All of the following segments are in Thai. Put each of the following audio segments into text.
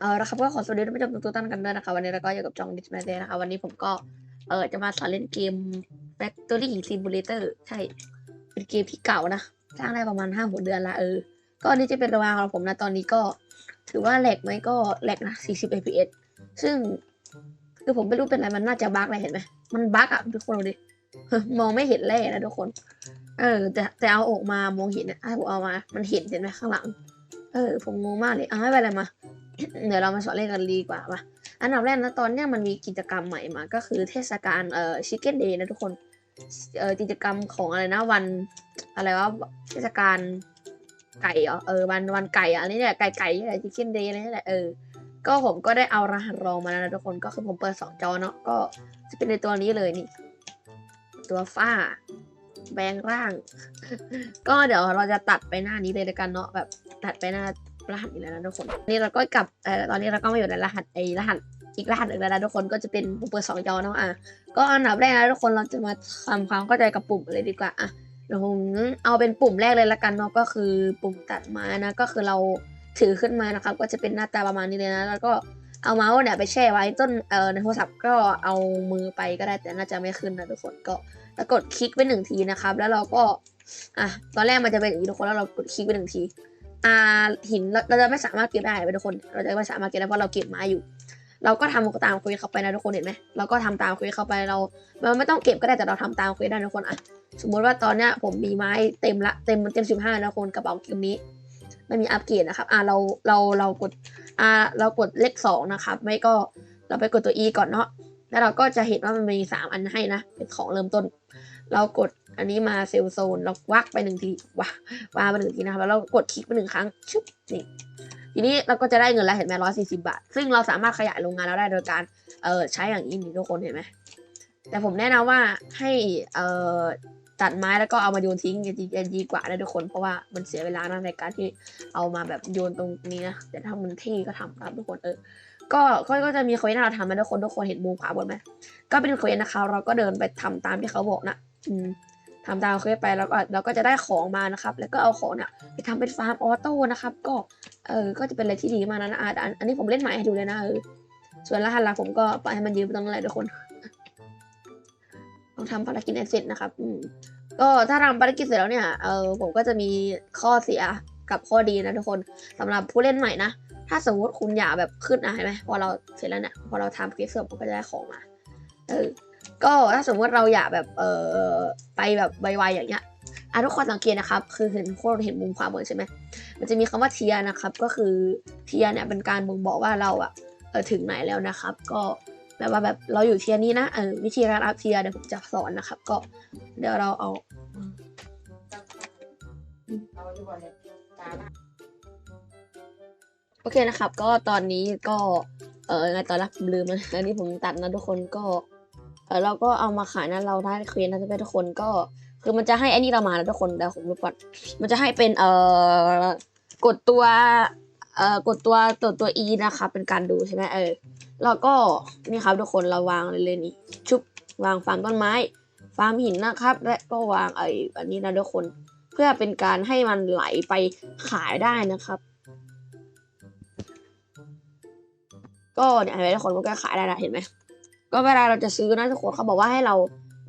เอาละครับก็ขอสวัสดีท่านผู้ชมทุกท่านกันด้วยนะคะ วันนี้เราก็อยู่กับจองดิสมาเดนะคะ วันนี้ผมก็เออจะมาสอนเล่นเกม Factory Simulator ใช่ เป็นเกมที่เก่านะ สร้างได้ประมาณห้าหกเดือนละเออ ก็นี่จะเป็นระวางของผมนะตอนนี้ก็ ถือว่าแหลกไหมก็แหลกนะ40 fps ซึ่ง คือผมไม่รู้เป็นอะไรมันน่าจะบั๊กอะไรเห็นไหมมันบั๊กอะทุกคนดูดิมองไม่เห็นแร่นะทุกคน เออ แต่แต่เอาออกมามองเห็นนี่ยให้ผมเอามา มันเห็นเห็นไหมข้างหลัง เออ ผมงงมากเลยเอาไม่เป็นไรมา เดี๋ยวเรามาสอนเล่นกันดีกว่ามาอันดับแรกนะตอนเนี้ยมันมีกิจกรรมใหม่มา ก็คือเทศกาลเอ่อชิคเก้นเดย์นะทุกคนเอ่อกิจกรรมของอะไรนะวันอะไรวะเทศกาลไก่เหรอเออวันวันไก่อันนี้เนี่ยไก่ไก่นี่แหละชิคเก้นเดย์อะไรนี่แหละเออก็ผมก็ได้เอารหัสรองมาแล้วนะทุกคนก็คือผมเปิดสองจอเนาะก็จะเป็นในตัวนี้เลยนี่ ตัวฝ้าแบงร่าง ก็เดี๋ยวเราจะตัดไปหน้านี้เลยล้วกันเนาะแบบตัดไปหน้า รหัสนี้แล้วนะทุกคนนี่เราก็กลับเอ่อตอนนี้เราก็มาอยู่ในรหัสไอ้รหัสอีกรหัสหนึ่งแล้วนะทุกคนก็จะเป็นปุ่มเปิดสองจอเนาะอะก็อันดับแรกนะทุกคนเราจะมาทำความเข้าใจกับปุ่มเลยดีกว่าอะเดี๋ยวผมเอาเป็นปุ่มแรกเลยละกันเนาะก็คือปุ่มตัดไม้นะก็คือเราถือขึ้นมานะครับ ก็จะเป็นหน้าตาประมาณนี้เลยนะ แล้วก็เอาเมาส์เนี่ยไปแช่ไว้ต้นเอ่อในโทรศัพท์ก็เอามือไปก็ได้แต่น่าจะไม่ขึ้นนะทุกคนก็แล้วกดคลิกไปหนึ่งทีนะครับ แล้วเราก็อะตอนแรกมันจะเป็นอย่างนี้ทุกคนแล้วเรากดคลิกไปหนึ่งที อ่าหินเราจะไม่สามารถเก็บได้ไปทุกคน เราจะไม่สามารถเก็บได้เพราะเราเก็บไม้อยู่ เราก็ทำตามคุยเข้าไปนะทุกคนเห็นไหมเราก็ทำตามคุยเข้าไปเราเราไม่ต้องเก็บก็ได้แต่เราทำตามคุยได้ทุกคนอะสมมติว่าตอนเนี้ยผมมีไม้เต็มละเต็มเต็มสิบห้าแล้วคนกระเป๋าเกมนี้ไม่มีอัปเกรดนะครับ อ่าเราเราเรากดอ่าเรากดเลขสองนะครับไม่ก็เราไปกดตัว E ก่อนเนาะแล้วเราก็จะเห็นว่ามันมีสามอันให้นะเป็นของเริ่มต้น เรากดอันนี้มาเซลโซนเราวักไปหนึ่งทีว้าวาไปหนึ่งทีนะครับแล้วเรากดคลิกไปหนึ่งครั้งชุบนี่ทีนี้เราก็จะได้เงินแล้วเห็นไหมร้อยสี่สิบาท ซึ่งเราสามารถขยายโรงงานเราได้โดยการเอ่อใช้อย่างนี้นี่ทุกคนเห็นไหมแต่ผมแนะนำว่าให้เอ่อตัดไม้แล้วก็เอามาโยนทิ้งจะดีกว่านะทุกคน เพราะว่ามันเสียเวลานะในการที่เอามาแบบโยนตรงนี้นะแต่ถ้ามันเท่ก็ทำตามทุกคนเออก็ก็จะมีเควสให้เราทำนะทุกคนทุกคนเห็นมุมขวาบนไหมก็เป็นเควสนะคะเราก็เดินไปทำตามที่เขาบอกนะ ทำตามเควสไปแล้วก็เราก็จะได้ของมานะครับ แล้วก็เอาของเนี่ยไปทำเป็นฟาร์มออโต้นะครับ ก็เออก็จะเป็นอะไรที่ดีมากนะนะอะอันนี้ผมเล่นใหม่ให้ดูเลยนะเออส่วนรหัสหลักผมก็ปล่อยให้มันยืมไปตรงนั้นแหละทุกคนต้องทำภารกิจเสร็จนะครับ อืมก็ถ้าทำภารกิจเสร็จแล้วเนี่ย เออผมก็จะมีข้อเสียกับข้อดีนะทุกคนสำหรับผู้เล่นใหม่นะ ถ้าสมมติคุณอยากแบบขึ้นอะเห็นไหมพอเราเสร็จแล้วเนี่ย พอเราทำคลิปเสร็จมันก็จะได้ของมา เออ ก็ถ้าสมมติเราอยากแบบเออไปแบบไวๆอย่างเงี้ยอะทุกคนสังเกตนะครับ คือเห็นโคตรเห็นมุมขวามือใช่ไหมมันจะมีคำว่าเทียนะครับ ก็คือเทียเนี่ยเป็นการบ่งบอกว่าเราอะเออถึงไหนแล้วนะครับ ก็แบบว่าแบบเราอยู่เทียนี้นะเออวิธีการอัพเทียเดี๋ยวผมจะสอนนะครับ ก็เดี๋ยวเราเอาโอเคนะครับ ก็ตอนนี้ก็เออไงตอนแรกลืมนะอันนี้ผมตัดนะทุกคนก็ เออเราก็เอามาขายนะเราได้เควสนะทุกคนก็คือมันจะให้ไอ้นี่เรามาแล้วทุกคนเดี๋ยวผมดูก่อนมันจะให้เป็นเอ่อกดตัวเอ่อกดตัวตัวตัว e นะครับเป็นการดูใช่ไหมเออแล้วก็นี่ครับทุกคนเราวางเลยนี่ชุบวางฟาร์มต้นไม้ ฟาร์มหินนะครับ และก็วางไอ้อันนี้นะทุกคนเพื่อเป็นการให้มันไหลไปขายได้นะครับ ก็เนี่ยเห็นไหมทุกคนมันก็ขายได้ละเห็นไหม ก็เวลาเราจะซื้อนะทุกคนเขาบอกว่าให้เรา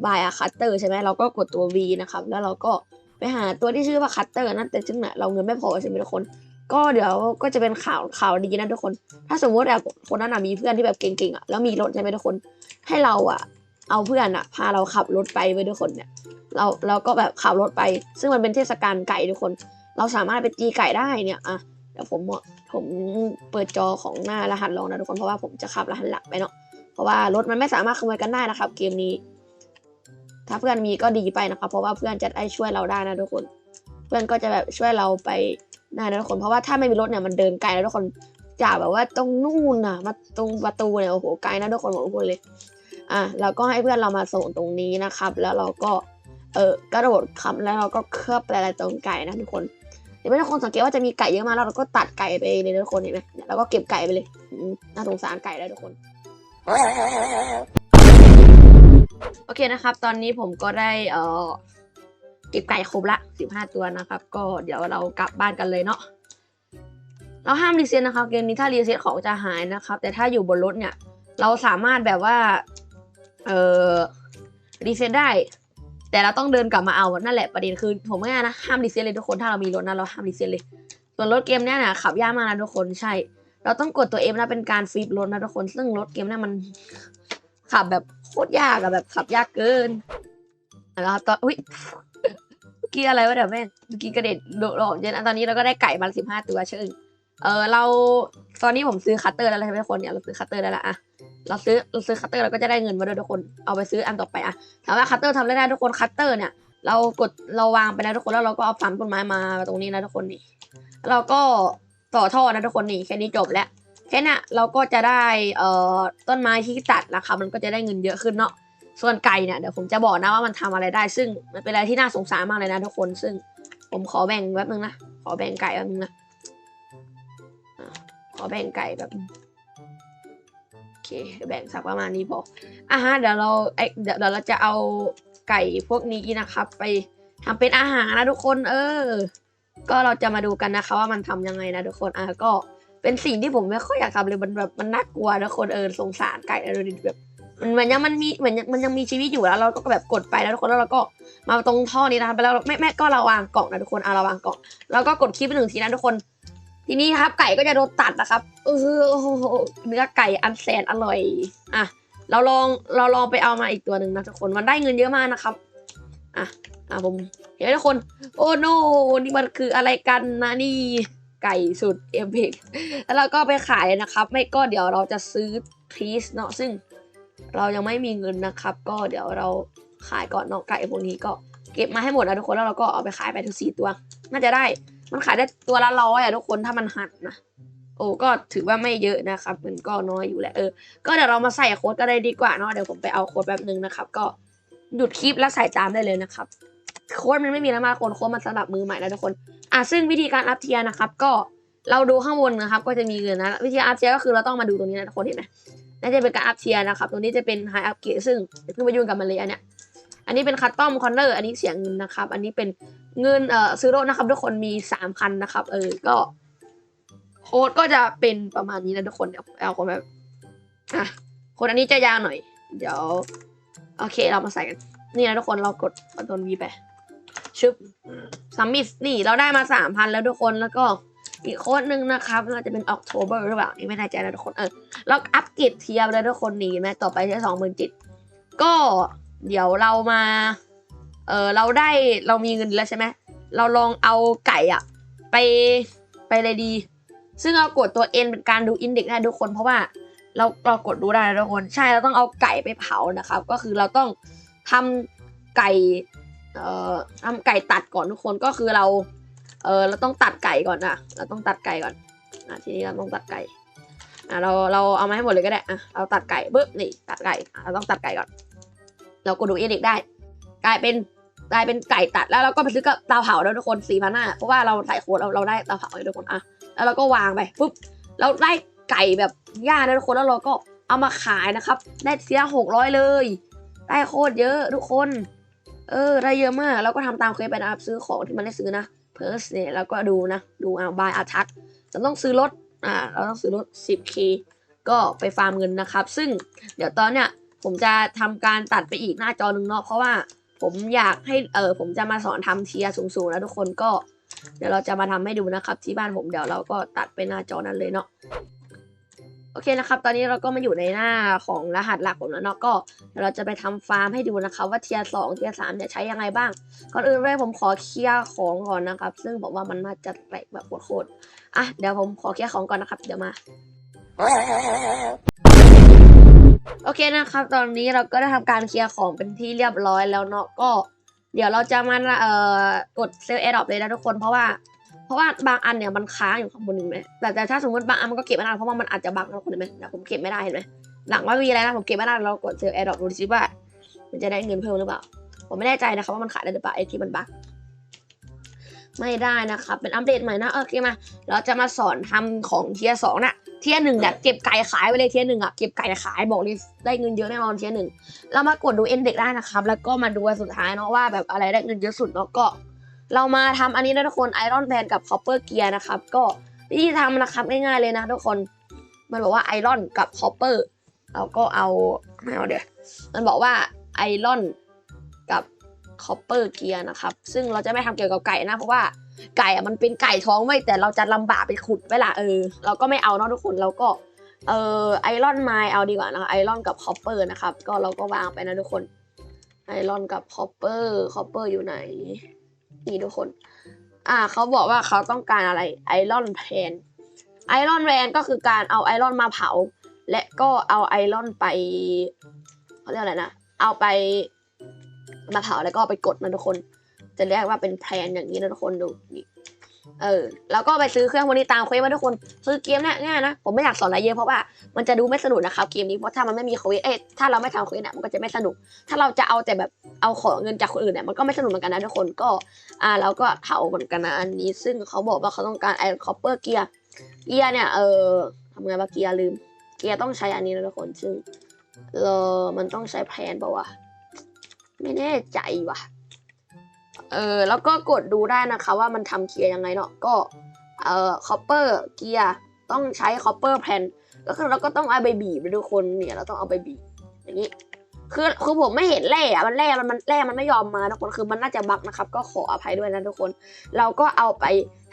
buy a cutter ใช่ไหมเราก็กดตัว V นะครับ แล้วเราก็ไปหาตัวที่ชื่อว่า cutter นั่นแต่ซึ่งเนี่ยเราเงินไม่พอใช่ไหมทุกคน ก็เดี๋ยวก็จะเป็นข่าวข่าวดีนะทุกคน ถ้าสมมติแบบคนนั้นนะมีเพื่อนที่แบบเก่งๆอะแล้วมีรถใช่ไหมทุกคน ให้เราอะเอาเพื่อนอะพาเราขับรถไปไปทุกคนเนี่ยเราเราก็แบบขับรถไป ซึ่งมันเป็นเทศกาลไก่ทุกคน เราสามารถไปตีไก่ได้เนี่ยอะเดี๋ยวผมอะผมเปิดจอของหน้ารหัสลองนะทุกคนเพราะว่าผมจะขับรหัสหลักไปเนาะ เพราะว่ารถมันไม่สามารถขโมยกันได้นะครับ เกมนี้ ถ้าเพื่อนมีก็ดีไปนะครับ เพราะว่าเพื่อนจะได้ช่วยเราได้นะทุกคน เพื่อนก็จะแบบช่วยเราไปได้นะทุกคน เพราะว่าถ้าไม่มีรถเนี่ยมันเดินไกลแล้วทุกคนจากแบบว่าตรงนู่นน่ะมาตรงประตูเนี่ยโอ้โหไกลนะทุกคนบอกทุกคนเลย อะเราก็ให้เพื่อนเรามาส่งตรงนี้นะครับ แล้วเราก็เออกระโดดขับแล้วเราก็เคลือบอะไรตรงไก่นะทุกคนเดี๋ยวไม่ทุกคนสังเกตว่าจะมีไก่เยอะมากเราก็ตัดไก่ไปเลยนะทุกคนเห็นไหมเนี่ยเราก็เก็บไก่ไปเลยอืมน่าสงสารไก่แล้วทุกคน โอเคนะครับ ตอนนี้ผมก็ได้เออเก็บไก่ครบละสิบห้าตัวนะครับ ก็เดี๋ยวเรากลับบ้านกันเลยเนาะเราห้ามรีเซ็ตนะครับเกมนี้ถ้ารีเซ็ตของจะหายนะครับ แต่ถ้าอยู่บนรถเนี่ย เราสามารถแบบว่าเออรีเซ็ตได้ แต่เราต้องเดินกลับมาเอานั่นแหละประเด็นคือ ผมไม่านะห้ามรีเซ็ตเลยทุกคนถ้าเรามีรถนะเราห้ามรีเซ็ตเลย ส่วนรถเกมเนี้ยนะขับยากมากนะทุกคนใช่ เราต้องกดตัวเอฟนะเป็นการฟีบรถนะทุกคน ซึ่งรถเกมเนี้ยมันขับแบบโคตรยากอะแบบขับยากเกินนะครับตอนอุ้ยกี้อะไรวะเดี๋ยวแม่เมื่อกี้กระเด็นโดดออกเย็นตอนนี้เราก็ได้ไก่มาสิบห้าตัวเชิญเออเราตอนนี้ผมซื้อคัตเตอร์แล้วใช่ไหมทุกคนเนี่ยเราซื้อคัตเตอร์ได้ล้วอะเราซื้อเราซื้อคัตเตอร์เราก็จะได้เงินมาด้วยทุกคนเอาไปซื้ออันต่อไปอะถามว่าคัตเตอร์ทำได้ได้ทุกคนคัตเตอร์เนี่ยเรากดเราวางไปแล้วทุกคนแล้วเราก็เอาฝังต้นไม้มาตรงนี้นะทุกคนนี่แล้วเราก็ ต่อท่อนะทุกคนนี่แค่นี้จบแล้วแค่นี้เราก็จะได้เอ่อต้นไม้ที่ตัดนะคะมันก็จะได้เงินเยอะขึ้นเนาะส่วนไก่เนี่ยเดี๋ยวผมจะบอกนะว่ามันทำอะไรได้ ซึ่งมันเป็นอะไรที่น่าสงสารมากเลยนะทุกคนซึ่งผมขอแบ่งแป๊บนึงนะขอแบ่งไก่แป๊บนึงนะขอแบ่งไก่แบบโอเคแบ่งสักประมาณนี้พออะฮะเดี๋ยวเราไอเดี๋ยวเดี๋ยวเราจะเอาไก่พวกนี้นะครับ ไปทำเป็นอาหารนะทุกคน เออ ก็เราจะมาดูกันนะคะว่ามันทำยังไงนะทุกคนอะก็เป็นสิ่งที่ผมไม่ค่อยอยากทำเลยมันแบบมันน่ากลัวนะคนเออสงสารไก่อะไรแบบมันมันยังมันมีเหมือนมันยังมีชีวิตอยู่แล้วเราก็แบบกดไปแล้วทุกคนแล้วเราก็มาตรงท่อนี้นะครับแล้วแม่แม่ก็เราวางกล่องนะทุกคนอะเราวางกล่องแล้วก็กดคลิปไปหนึ่งทีนะทุกคน ทีนี้ครับไก่ก็จะโดนตัดนะครับเออเนื้อไก่อันแสนอร่อยอะเราลองเราลองไปเอามาอีกตัวหนึ่งนะทุกคนมันได้เงินเยอะมากนะครับอะอะผม เห็นไหมทุกคน โอ้โนนี่มันคืออะไรกันนะนี่ไก่สุดเอพิกแล้วเราก็ไปขายนะครับ ไม่ก็เดี๋ยวเราจะซื้อพีซเนาะซึ่งเรายังไม่มีเงินนะครับ ก็เดี๋ยวเราขายก่อนเนาะไก่พวกนี้ก็เก็บมาให้หมดนะทุกคนแล้วเราก็เอาไปขายไปทั้งสี่ตัวน่าจะได้มันขายได้ตัวละร้อยอะทุกคนถ้ามันหัดนะโอ้ก็ถือว่าไม่เยอะนะครับมันก็น้อยอยู่แหละเออก็เดี๋ยวเรามาใส่โค้ดก็ได้ดีกว่าเนาะเดี๋ยวผมไปเอาโค้ดแป๊บนึงนะครับ ก็หยุดคลิปแล้วใส่ตามได้เลยนะครับ โค้ดมันไม่มีแล้วมาคนโค้ดมันสำหรับมือใหม่แล้วทุกคน อะซึ่งวิธีการอัพเทียนะครับ ก็เราดูข้างบนนะครับ ก็จะมีเงินนะวิธีอัพเทียก็คือเราต้องมาดูตรงนี้นะทุกคนเห็นไหมน่าจะเป็นการอัพเทียนะครับ ตรงนี้จะเป็นไฮอัพเกรดซึ่งเพิ่งไปยุ่งกับมันเลยอันเนี้ยอันนี้เป็นคัตตอมคอนเนอร์อันนี้เสียเงินนะครับ อันนี้เป็นเงินเอ่อซื้อรถนะครับ ทุกคนมีสามพันนะครับ เออก็โค้ดก็จะเป็นประมาณนี้นะทุกคนเดี๋ยวเอาคนแบบอะโค้ดอันนี้จะยาวหน่อย เดี๋ยว โอเคเรามาใส่กัน นี่นะทุกคนเรากดคอนโทรลวีไป ชึบซัมมิสนี่เราได้มาสามพันแล้วทุกคนแล้วก็อีกโค้ดหนึ่งนะครับน่าจะเป็นออกโทเบอร์หรือเปล่านี่ไม่แน่ใจนะทุกคนเออเราอัปเกรดเทียบแล้วทุกคนนี่ไหมต่อไปใช้สองหมื่นจิตก็เดี๋ยวเรามาเออเราได้เรามีเงินแล้วใช่ไหมเราลองเอาไก่อะไปไปเลยดี ซึ่งเรากดตัว N เป็นการดูอินเด็กซ์ได้ทุกคน เพราะว่าเราเรากดดูได้ทุกคน ใช่เราต้องเอาไก่ไปเผานะครับ ก็คือเราต้องทำไก่ เอ่อทำไก่ตัดก่อนทุกคนก็คือเรา เออเราต้องตัดไก่ก่อนนะเราต้องตัดไก่ก่อนอะทีนี้เราต้องตัดไก่อะเราเราเอามาให้หมดเลยก็ได้อะเราตัดไก่ปึ๊บนี่ตัดไก่อะเราต้องตัดไก่ก่อน เรากดดูอินเด็กได้ กลายเป็นกลายเป็นไก่ตัดแล้วเราก็ไปซื้อกับเตาเผาแล้วทุกคนสี่พันห้าเพราะว่าเราใส่โค้ดเราเราได้เตาเผาเลยทุกคนอะแล้วเราก็วางไปปุ๊บเราได้ไก่แบบย่างนะทุกคนแล้วเราก็เอามาขายนะครับ ได้เสียหกร้อยเลย ได้โคตรเยอะทุกคน เออได้เยอะมากแล้วก็ทำตามเคยไปนะครับซื้อของที่มันได้ซื้อนะเพิร์สเนี่ยแล้วก็ดูนะ ดูเอาบายอาทักเราต้องซื้อรถอ่าเราต้องซื้อรถ 10k ก็ไปฟาร์มเงินนะครับ ซึ่งเดี๋ยวตอนเนี้ยผมจะทำการตัดไปอีกหน้าจอหนึ่งเนาะเพราะว่าผมอยากให้เออผมจะมาสอนทำเทียสูงๆแล้วทุกคนก็ เดี๋ยวเราจะมาทำให้ดูนะครับ ที่บ้านผมเดี๋ยวเราก็ตัดไปหน้าจอนั้นเลยเนาะ โอเคนะครับ ตอนนี้เราก็มาอยู่ในหน้าของรหัสหลักผมแล้วเนาะก็เราจะไปทำฟาร์มให้ดูนะครับว่าเทียร์สองเทียร์สามเนี่ยใช้ยังไงบ้าง ก่อนอื่นเลยผมขอเคลียร์ของก่อนนะครับ ซึ่งผมว่ามันน่าจะแปลกแบบโคตรอะเดี๋ยวผมขอเคลียร์ของก่อนนะครับ เดี๋ยวมา โอเคนะครับ ตอนนี้เราก็ได้ทำการเคลียร์ของเป็นที่เรียบร้อยแล้วเนาะก็ เดี๋ยวเราจะมาเอ่อกดเซลล์แอร์ดรอปเลยนะทุกคนเพราะว่า เพราะว่าบางอันเนี่ยมันค้างอยู่ข้างบนหนึ่งไหมแต่แต่ถ้าสมมติบางอันมันก็เก็บไม่ได้เพราะว่ามันอาจจะบั๊กนะทุกคนเห็นไหมแต่ผมเก็บไม่ได้เห็นไหมหลังว่ามีอะไรนะผมเก็บไม่ได้เรากดเซลล์แอร์ดรอปดูซิว่า มันจะได้เงินเพิ่มหรือเปล่า ผมไม่แน่ใจนะครับว่ามันขายได้หรือเปล่าไอ้ที่มันบั๊กไม่ได้นะครับ เป็นอัปเดตใหม่นะโอเคมา เราจะมาสอนทำของเทียสองน่ะเทียหนึ่งเนี่ยเก็บไก่ขายไปเลยเทียหนึ่งอะเก็บไก่ขายบอกเลยได้เงินเยอะแน่นอนเทียหนึ่งเรามากดดูเอ็นเด็กได้นะครับ แล้วก็มาดูสุดท้ายเนาะว่าแบบอะไรได้เงินเยอะสุดเนาะก็ เรามาทำอันนี้นะทุกคนไอรอนแพนกับคอปเปอร์เกียร์นะครับ ก็วิธีทำนะครับง่ายๆเลยนะทุกคน มันบอกว่าไอรอนกับคอปเปอร์เราก็เอาไม่เอาเดี๋ยวมันบอกว่าไอรอนกับคอปเปอร์เกียร์นะครับ ซึ่งเราจะไม่ทำเกี่ยวกับไก่นะ เพราะว่าไก่อะมันเป็นไก่ท้องไว้แต่เราจะลำบากไปขุดไว้ละเออ เราก็ไม่เอาเนาะทุกคนเราก็เออไอรอนไมเอาดีกว่านะคะไอรอนกับคอปเปอร์นะครับ ก็เราก็วางไปนะทุกคนไอรอนกับคอปเปอร์คอปเปอร์อยู่ไหน นี่ทุกคน อ่าเขาบอกว่าเขาต้องการอะไรไอรอนแพนไอรอนแพนก็คือการเอาไอรอนมาเผา และก็เอาไอรอนไปเขาเรียกอะไรนะ เอาไปมาเผาแล้วก็ไปกดนะทุกคน จะเรียกว่าเป็นแพนอย่างนี้นะทุกคนดูนี่ เออแล้วก็ไปซื้อเครื่องวันนี้ตามเควสมาทุกคนซื้อเกมเนี่ยง่ายนะผมไม่อยากสอนอะไรเยอะเพราะว่ามันจะดูไม่สนุกนะครับเกมนี้เพราะถ้ามันไม่มีเควสเอ้ยถ้าเราไม่ทำเควสเนี่ยมันก็จะไม่สนุก ถ้าเราจะเอาแต่แบบเอาขอเงินจากคนอื่นเนี่ยมันก็ไม่สนุกเหมือนกันนะทุกคนก็อ่าเราก็เผาเหมือนกันนะอันนี้ ซึ่งเขาบอกว่าเขาต้องการไอรอนคอปเปอร์เกียร์เกียร์เนี่ยเออทำไงว่าเกียร์ลืม เกียร์ต้องใช้อันนี้นะทุกคนซึ่งเออมันต้องใช้แพนเปล่าวะไม่แน่ใจว่ะ เออแล้วก็กดดูได้นะคะว่ามันทำเกียร์ยังไงเนาะก็เอ่อคอปเปอร์เกียร์ต้องใช้คอปเปอร์แพลนก็คือเราก็ต้องเอาไปบีบนะทุกคนเนี่ยเราต้องเอาไปบีบอย่างนี้คือคือผมไม่เห็นแร่อะมันแร่มันมันแร่มันไม่ยอมมาทุกคนคือมันน่าจะบักนะครับ ก็ขออภัยด้วยนะทุกคน เราก็เอาไป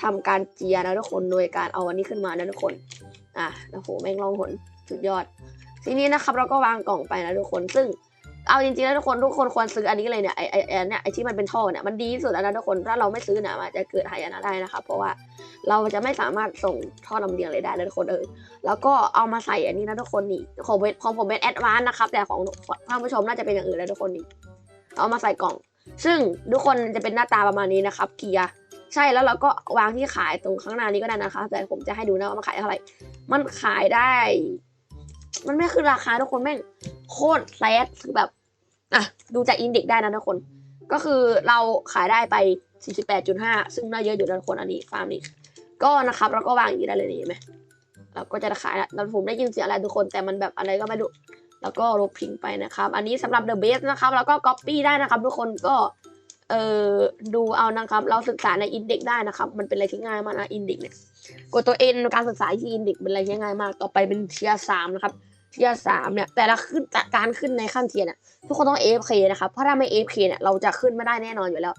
ทำการเจียนะทุกคนโดยการเอาอันนี้ขึ้นมานะทุกคน อะโอ้โหแม่งลองหนสุดยอด ทีนี้นะครับ เราก็วางกล่องไปนะทุกคนซึ่ง เอาจริงๆแล้วทุกคนทุกคนควรซื้ออันนี้เลยเนี่ยไอไอไอเนี่ยไอที่มันเป็นท่อเนี่ยมันดีที่สุดแล้วนะทุกคนถ้าเราไม่ซื้อเนี่ยมันจะเกิดหายนะได้นะครับเพราะว่าเราจะไม่สามารถส่งท่อลำเลียงเลยได้ทุกคนเออแล้วก็เอามาใส่อันนี้นะทุกคนนี่ของเป็นของผมเป็นแอดวานนะครับแต่ของท่านผู้ชมน่าจะเป็นอย่างอื่นแล้วทุกคนนี่เอามาใส่กล่อง ซึ่งทุกคนจะเป็นหน้าตาประมาณนี้นะครับเกียร์ใช่แล้วเราก็วางที่ขายตรงข้างหน้านี้ก็ได้นะคะ แต่ผมจะให้ดูนะว่ามันขายเท่าไหร่มันขายได้ มันไม่คือราคาทุกคนแม่งโคตรแซดคือแบบอะดูจากอินเด็กได้นะทุกคน ก็คือเราขายได้ไป 48.5 ซึ่งน่าเยอะอยู่นะทุกคนอันนี้ฟาร์มนี้ก็นะครับเราก็วางอย่างนี้ได้เลยนี่เห็นไหมเราก็จะขายแล้วผมได้ยินเสียงอะไรทุกคนแต่มันแบบอะไรก็ไม่รู้แล้วก็ลบทิ้งไปนะครับ อันนี้สำหรับ The Base นะครับ แล้วก็ Copy ได้นะครับ ทุกคนก็เออดูเอานะครับ เราศึกษาในอินเด็กได้นะครับ มันเป็นอะไรที่ง่ายมากนะอินเด็กเนี่ย กดตัว N การศึกษาที่อินเด็กเป็นอะไรที่ง่ายมาก ต่อไปเป็นเทียสามนะครับเทียสามเนี่ยแต่ละขึ้นการขึ้นในขั้นเทียเนี่ยทุกคนต้อง AFK นะครับเพราะถ้าไม่ AFK เนี่ยเราจะขึ้นไม่ได้แน่นอนอยู่แล้ว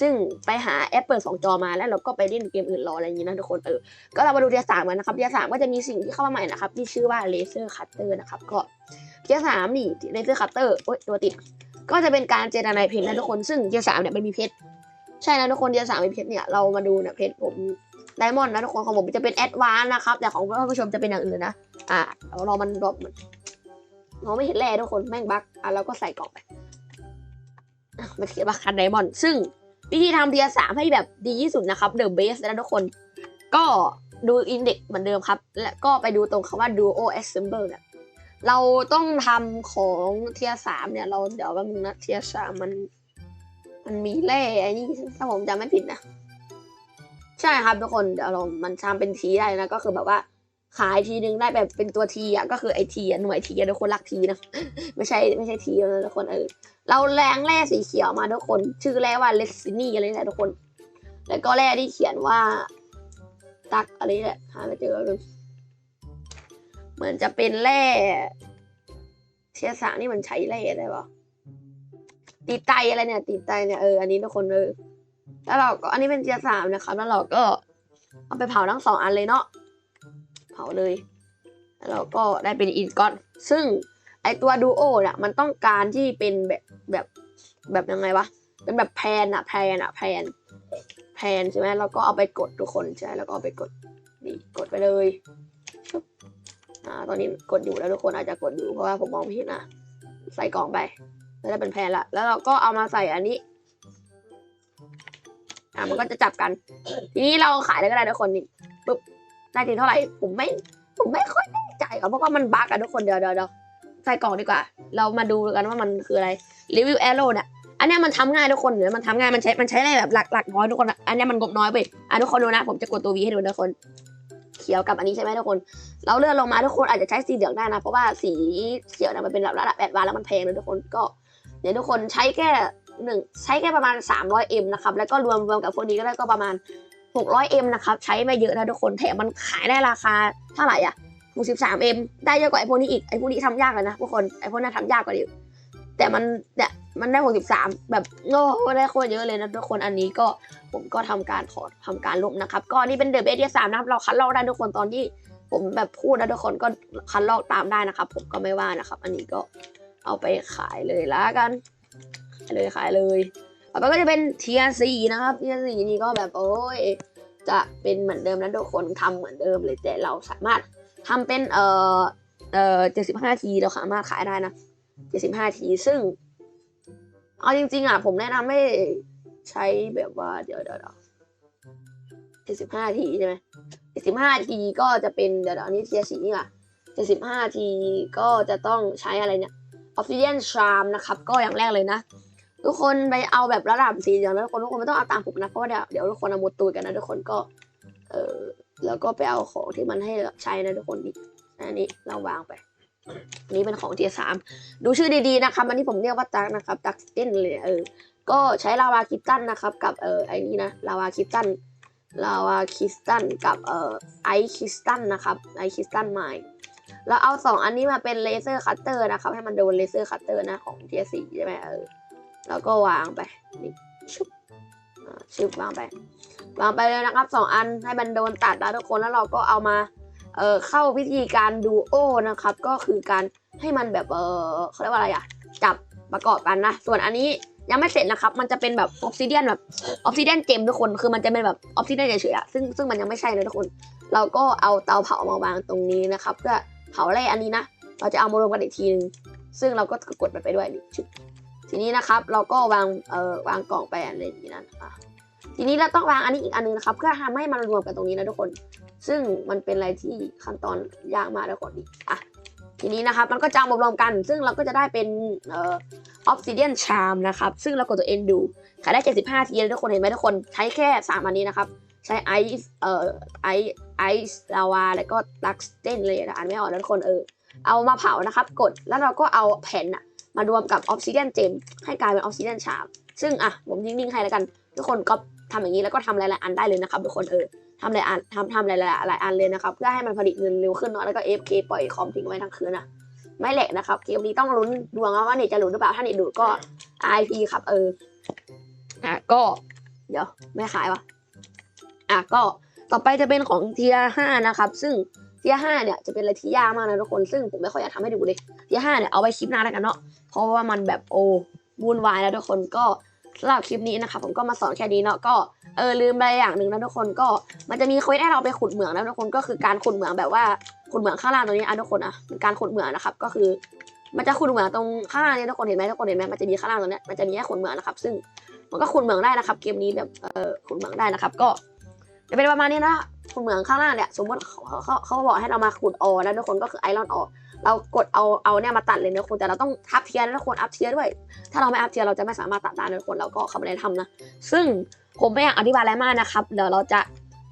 ซึ่งไปหาแอปเปิดสองจอมาแล้วเราก็ไปเล่นเกมอื่นรออะไรอย่างนี้นะทุกคนเออก็เรามาดูเทียสามกันนะครับเทียสามก็จะมีสิ่งที่เข้ามาใหม่นะครับที่ชื่อว่าเลเซอร์คัตเตอร์นะครับก็เทียสามนี่เลเซอร์คัตเตอร์โอ๊ยตัวติด ก็จะเป็นการเจรนายเพชรนะทุกคนซึ่งเทียสามเนี่ยมันมีเพชรใช่นะทุกคนเทียสามมีเพชรเนี่ยเรามาดูเนี่ยเพชรผม ไดมอนด์นะทุกคนของผมจะเป็นแอดวานนะครับ แต่ของท่านผู้ชมจะเป็นอย่างอื่นนะ อ่าเรามันรอมันมองไม่เห็นแร่ทุกคนแม่งบั๊กอะเราก็ใส่กล่องไปอะมันเขียนว่าคันไดมอนด์ซึ่งวิธีทำเทียสามให้แบบดีที่สุดนะครับเดอะเบสนะทุกคน ก็ดูอินเด็กเหมือนเดิมครับ และก็ไปดูตรงคำว่า duo assemble เนี่ยเราต้องทำของเทียสามเนี่ย เราเดี๋ยวแป๊บนึงนะเทียสามมัน มันมีแร่ไอ้นี่ถ้าผมจำไม่ผิดนะ ใช่ครับทุกคนเดี๋ยวเรามันทำเป็นทีได้นะก็คือแบบว่าขายทีนึงได้แบบเป็นตัวทีอะก็คือไอทีอะหน่วยทีอะทุกคนรักทีนะ ไม่ใช่ไม่ใช่ทีนะทุกคนเออเราแรงแร่สีเขียวมาทุกคน ชื่อแร่ว่าเลสซินี่อะไรนี่แหละทุกคน แล้วก็แร่ที่เขียนว่า ตักอะไรนี่แหละหาไม่เจอเลยเหมือนจะเป็นแร่เทียสานี่มันใช้แร่อะไรวะตีไตอะไรเนี่ยตีไตเนี่ยเอออันนี้ทุกคนเออ แล้วเราก็อันนี้เป็นเทียสามนะครับ แล้วเราก็เอาไปเผาทั้งสองอันเลยเนาะ เผาเลย แล้วเราก็ได้เป็นอินก้อนซึ่งไอตัวดูโอเนี่ยมันต้องการที่เป็นแบบแบบแบบยังไงวะ เป็นแบบแพนอะแพนอะแพน แพนใช่ไหมเราก็เอาไปกดทุกคนใช่ แล้วก็เอาไปกดนี่กดไปเลยอ่าตอนนี้กดอยู่แล้วทุกคนอาจจะกดอยู่เพราะว่าผมมองไม่เห็นนะใส่กล่องไปแล้วได้เป็นแพนละ แล้วเราก็เอามาใส่อันนี้ อ่ามันก็จะจับกัน ทีนี้เราขายได้ก็ได้ทุกคนนี่ปุ๊บได้จริงเท่าไหร่ผมไม่ผมไม่ค่อยแน่ใจครับเพราะว่ามันบั๊กอะทุกคนเดี๋ยวเดี๋ยวเดี๋ยวใส่กล่องดีกว่า เรามาดูกันว่ามันคืออะไรรีวิวแอโร่เนี่ยอันนี้มันทำง่ายทุกคนเนี่ยมันทำง่ายมันใช้มันใช้ได้แบบหลักหลักน้อยทุกคนอันนี้มันงบน้อยไปอะทุกคนดูนะผมจะกดตัววีให้ดูทุกคน เขียวกับอันนี้ใช่ไหมทุกคน เราเลื่อนลงมาทุกคนอาจจะใช้สีเหลืองได้นะเพราะว่าสีเขียวเนี่ยมันเป็นแบบระดับแปดวานแล้วมันแพงเลยทุกคนก็เดี๋ยวทุกคนใช้แค่ หนึ่งใช้แค่ประมาณ 300 m นะครับ แล้วก็รวมรวมกับพวกนี้ก็ได้ก็ประมาณ 600M นะครับ ใช้ไม่เยอะนะทุกคน แถมมันขายได้ราคาเท่าไหร่อะ 63M ได้เยอะกว่าไอพวกนี้อีก ไอพวกนี้ทำยากเลยนะทุกคน ไอพวกนั้นทำยากกว่าดิแต่มันเนี่ยมันได้ 63 แบบโง่ได้โคตรเยอะเลยนะทุกคนอันนี้ก็ผมก็ทำการขอทำการลบนะครับ ก็นี่เป็นเดอะเบสที่สามนะครับเราคัดลอกได้ทุกคนตอนที่ผมแบบพูดนะทุกคนก็คัดลอกตามได้นะครับ ผมก็ไม่ว่านะครับ อันนี้ก็เอาไปขายเลยละกัน เลยขายเลยต่อไปก็จะเป็นเทียสีนะครับเทียสีนี่ก็แบบโอ้ยจะเป็นเหมือนเดิมนะทุกคนทำเหมือนเดิมเลยแต่เราสามารถทำเป็นเอ่อเอ่อเจ็ดสิบห้าทีเราสามารถขายได้นะเจ็ดสิบห้าทีซึ่งเอาจริงๆอะผมแนะนำให้ใช้แบบว่าเดี๋ยวเดี๋ยวเจ็ดสิบห้าทีใช่ไหมเจ็ดสิบห้าทีก็จะเป็นเดี๋ยวๆอันนี้เทียสีนี่ค่ะเจ็ดสิบห้าทีก็จะต้องใช้อะไรเนี่ย Obsidian Charm นะครับ ก็อย่างแรกเลยนะ ทุกคนไปเอาแบบระดับสีอย่างนั้ทุกคนทุกคนไม่ต้องเอาตามผมนะเพราะว่าเดี๋ยวเดี๋ยวทุกคนเอาหมดตัวกันนะทุกคนก็ เออแล้วก็ไปเอาของที่มันให้ใช้นะทุกคนนี่อันนี้เราวางไปนี้เป็นของเทียสามดูชื่อดีๆนะครับอันนี้ผมเรียกว่าตักนะครับตักสเตนเลยเออก็ใช้ลาวาคิตตันนะครับกับเออไอ้นี่นะลาวาคิตตันลาวาคริสตัลกับเอ่อไอคริสตัลนะครับไอคริสตัลไมล์แล้วเอาสองอันนี้มาเป็นเลเซอร์คัตเตอร์นะครับให้มันโดนเลเซอร์คัตเตอร์นะของเทียสี่ใช่ไหมเออ แล้วก็วางไปนี่ชุบชุบวางไป วางไปเลยนะครับสองอันให้มันโดนตัดแล้วทุกคนแล้วเราก็เอามาเอ่อเข้าวิธีการดูโอนะครับ ก็คือการให้มันแบบเออเขาเรียกว่าอะไรอะจับประกอบกันนะ ส่วนอันนี้ยังไม่เสร็จนะครับ มันจะเป็นแบบออฟซิเดียนแบบออฟซิเดียนเจมทุกคน คือมันจะเป็นแบบออฟซิเดียนเฉยๆอะซึ่งซึ่งมันยังไม่ใช่เลยทุกคน เราก็เอาเตาเผามาวางตรงนี้นะครับ เพื่อเผาแร่อันนี้นะ เราจะเอามารวมกันอีกทีนึง ซึ่งเราก็กดมันไปด้วยนี่ชึบ ทีนี้นะครับเราก็วางเอ่อวางกล่องไปอะไรอย่างนี้นะอะทีนี้เราต้องวางอันนี้อีกอันนึงนะครับ เพื่อทำให้มันรวมกันตรงนี้นะทุกคน ซึ่งมันเป็นอะไรที่ขั้นตอนยากมากทุกคนนี่อะทีนี้นะครับมันก็จะเอามรวมกัน ซึ่งเราก็จะได้เป็นเอ่อ Obsidian Charm นะครับ ซึ่งเรากดตัว N ดูขายได้ 75 ทีแล้วทุกคนเห็นไหมทุกคนใช้แค่ 3 อันนี้นะครับ ใช้ไอซ์เอ่อไอไอซ์ลาวาแล้วก็ลักสเตนเลยอ่านไม่ออกนะทุกคนเออเอามาเผานะครับ กดแล้วเราก็เอาแผ่นอะ มารวมกับ Obsidian Gem ให้กลายเป็น Obsidian Charm ซึ่งอะผมนิ่งๆให้แล้วกัน ทุกคนก็ทำอย่างนี้แล้วก็ทำหลายๆอันได้เลยนะครับทุกคนเออทำหลายอันทำทำหลายๆหลายอันเลยนะครับเพื่อให้มันผลิตเงินเร็วขึ้นเนาะแล้วก็ fk ปล่อยคอมทิ้งไว้ทั้งคืนนะไม่แหลกนะครับเกมนี้ต้องลุ้นดวงว่าเน็ตจะหลุดหรือเปล่าถ้าเน็ตหลุดก็ IP ครับเอออะก็ เดี๋ยวไม่ขายวะอะก็ต่อไปจะเป็นของเทียห้านะครับ ซึ่งเทียห้าเนี่ยจะเป็นอะไรที่ยากมากนะทุกคน ซึ่งผมไม่ค่อยอยากทำให้ดูเลยเทียห้าเนี่ยเอาไว้คลิปหน้าแล้วกันเนาะ เพราะว่ามันแบบโอ้วุ่นวายแล้วทุกคนก็สำหรับคลิปนี้นะครับผมก็มาสอนแค่นี้เนาะก็เออลืมไปอย่างหนึ่งนะทุกคนก็มันจะมีเควสให้เราไปขุดเหมืองนะทุกคนก็คือการขุดเหมืองแบบว่าขุดเหมืองข้างล่างตรงนี้อะทุกคนอะเป็นการขุดเหมืองนะครับก็คือ มันจะขุดเหมืองตรงข้างล่างนี้ทุกคนเห็นไหมทุกคนเห็นไหมมันจะมีข้างล่างตรงนี้มันจะมีให้ขุดเหมืองนะครับ ซึ่งมันก็ขุดเหมืองได้นะครับ เกมนี้แบบเออขุดเหมืองได้นะครับ ก็จะเป็นประมาณนี้นะขุดเหมืองข้างล่างเนี่ยสมมติเขาเขาบอกให้เรามาขุดออนะทุกคนก็คือไอรอนออ เรากดเอาเอาเนี่ยมาตัดเลยนะทุกคนแต่เราต้องทับเทียร์นะคนอัพเทียร์ด้วย ถ้าเราไม่อัพเทียร์เราจะไม่สามารถตัดได้นะทุกคนเราก็เข้ามาในทำนะ ซึ่งผมไม่อยากอธิบายอะไรมากนะครับ เดี๋ยวเราจะ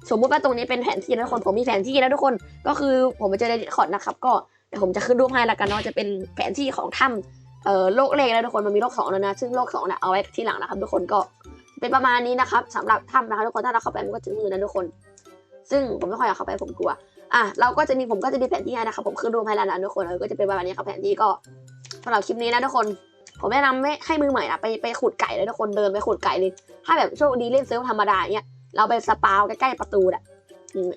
สมมุติว่าตรงนี้เป็นแผนที่นะทุกคน ผมมีแผนที่นะทุกคน ก็คือผมไปเจอในดิสคอร์ดนะครับ ก็เดี๋ยวผมจะขึ้นรูปให้แล้วกันเนาะ จะเป็นแผนที่ของถ้ำเอ่อโลกเลขนะทุกคน มันมีโลกสองแล้วนะ ซึ่งโลกสองเนี่ยเอาไว้ที่หลังนะครับ ทุกคน ก็เป็นประมาณนี้นะครับสำหรับถ้ำนะคะทุกคน ถ้าเราเข้าไปมันก็จะมือนะทุกคน ซึ่งผมไม่ค่อยอยากเข้าไปผมกลัว อะเราก็จะมีผมก็จะมีแผนที่ให้นะครับผมขึ้นรูปให้แล้วนะทุกคนเออก็จะเป็นประมาณนี้ครับแผนที่ก็สำหรับคลิปนี้นะทุกคน ผมแนะนำไม่ให้มือใหม่นะไปไปขุดไก่เลยทุกคนเดินไปขุดไก่เลยถ้าแบบโชคดีเล่นเซิร์ฟธรรมดาเนี่ยเราไปสปาวใกล้ๆประตูอะ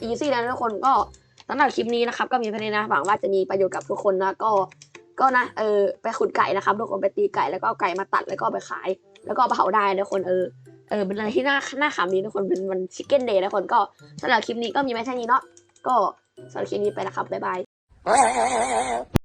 อีซี่นะทุกคนก็สำหรับคลิปนี้นะครับก็มีแค่นี้นะหวังว่าจะมีประโยชน์กับทุกคนนะก็ก็นะเออไปขุดไก่นะครับทุกคนไปตีไก่แล้วก็เอาไก่มาตัดแล้วก็ไปขาย แล้วก็เผาได้นะทุกคนเออเออเป็นอะไรที่น่าน่าขำดีทุกคนเป็นวันชิคเก้นเดย์นะคนก็สำหรับคลิปนี้ก็มีไม่แค่นี้เนาะก็ สำหรับคลิปนี้ไปนะครับบ๊ายบาย